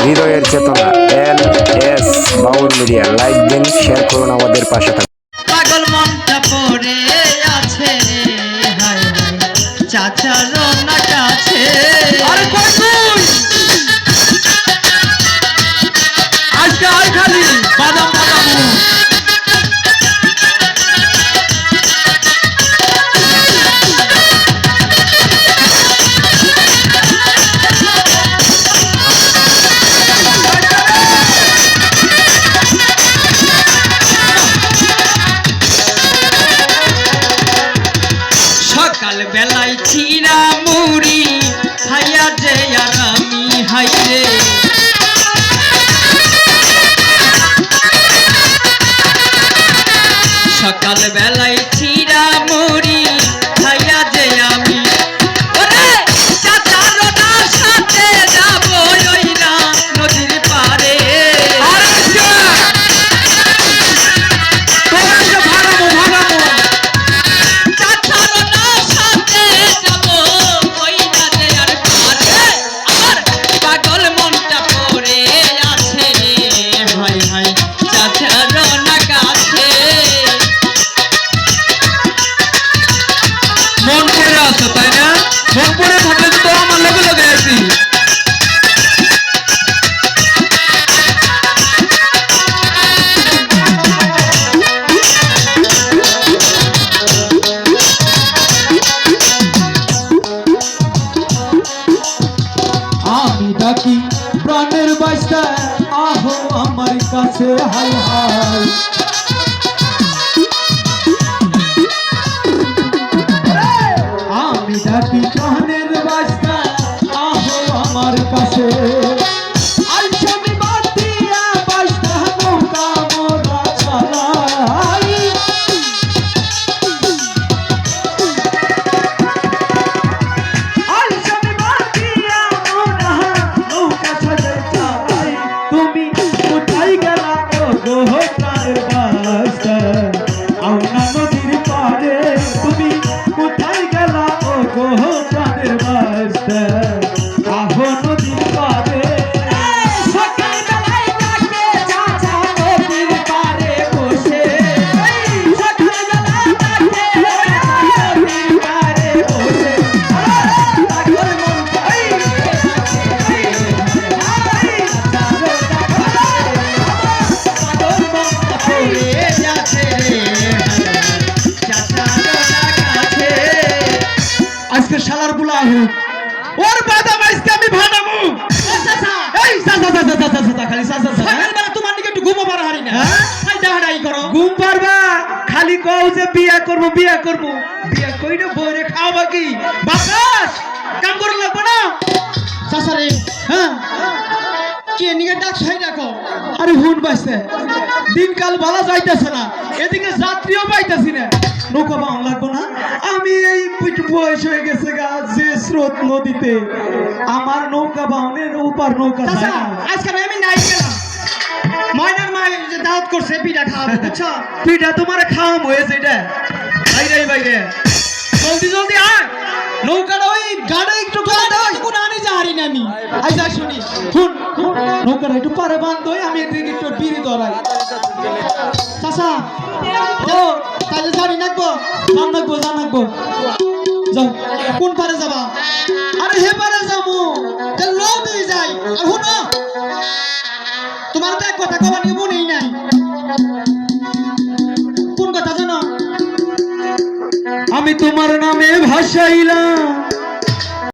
হৃদয়ের চেতনা L S Baul media like দিন শেয়ার করুন আমাদের পাশে থাকুন। পাগল মনটা পড়ে আছে রে চাচার না কাছে আরে সকাল বেলায় ছিরা মুড়ি হাইয়া যে আর আমি হাইরে সকাল বেলায় ডাকি প্রাণের বাসটা আহো আমার কাছে হাই হাই আজকে শালার বুলা হোক ওর বাদাম আজকে আমি ভানামু এই সা সা সা সা সা সা খালি সা সা সা সকালবেলা তোমার দিকে একটু ঘুমো পারা হারি না। হ্যাঁ? খাই ডাহাডাই করো। ঘুম পারবা খালি কও যে বিয়া করব বিয়া করব। বিয়া কইরে বইরে খাওয়াবা কি? বাতাস! কাম করে লাগবে না? চাচারে হ্যাঁ? কে নিয়ে ডাক ছাই রাখো আরে হুন বাইছে দিনকাল ভালো যাইতেছে না। এদিকে যাত্রীও পাইতাছি না। নৌকা বাউন লাগবো না। আমি এই বয়স হয়ে গেছে গা যে স্রোত নদীতে। আমার নৌকা বাউনের উপার নৌকা চাচা যায় না। আজকে আমি নাই গেলাম। ময়নার মা যে দাওয়াত করছে পিঠা খাওয়াবো বুঝছ? পিঠা তোমার খাওয়াম হয়েছে এটা। বাইরে বাইরে। জলদি জলদি আয়। নৌকাটা ওই গাড়ে একটু করে দাও কোন আনি যা হারি না আমি। আই যা শুনি। শুন। নৌকাটা একটু পারে বান্ধ আমি এদিকে একটু বিড়ি ধরাই। চাচা ও তাহলে শাড়ি নাকবো জানাকবো জানাকবো যাও, কোন পারে যাবা? আরে হে পারে যাব তাহলে লো দিয়ে যাই আর শুনো, তোমার তো এক কথা কবার নিয়ে মনেই নাই। কোন কথা জানো? আমি তোমার নামে ভাসাইলাম।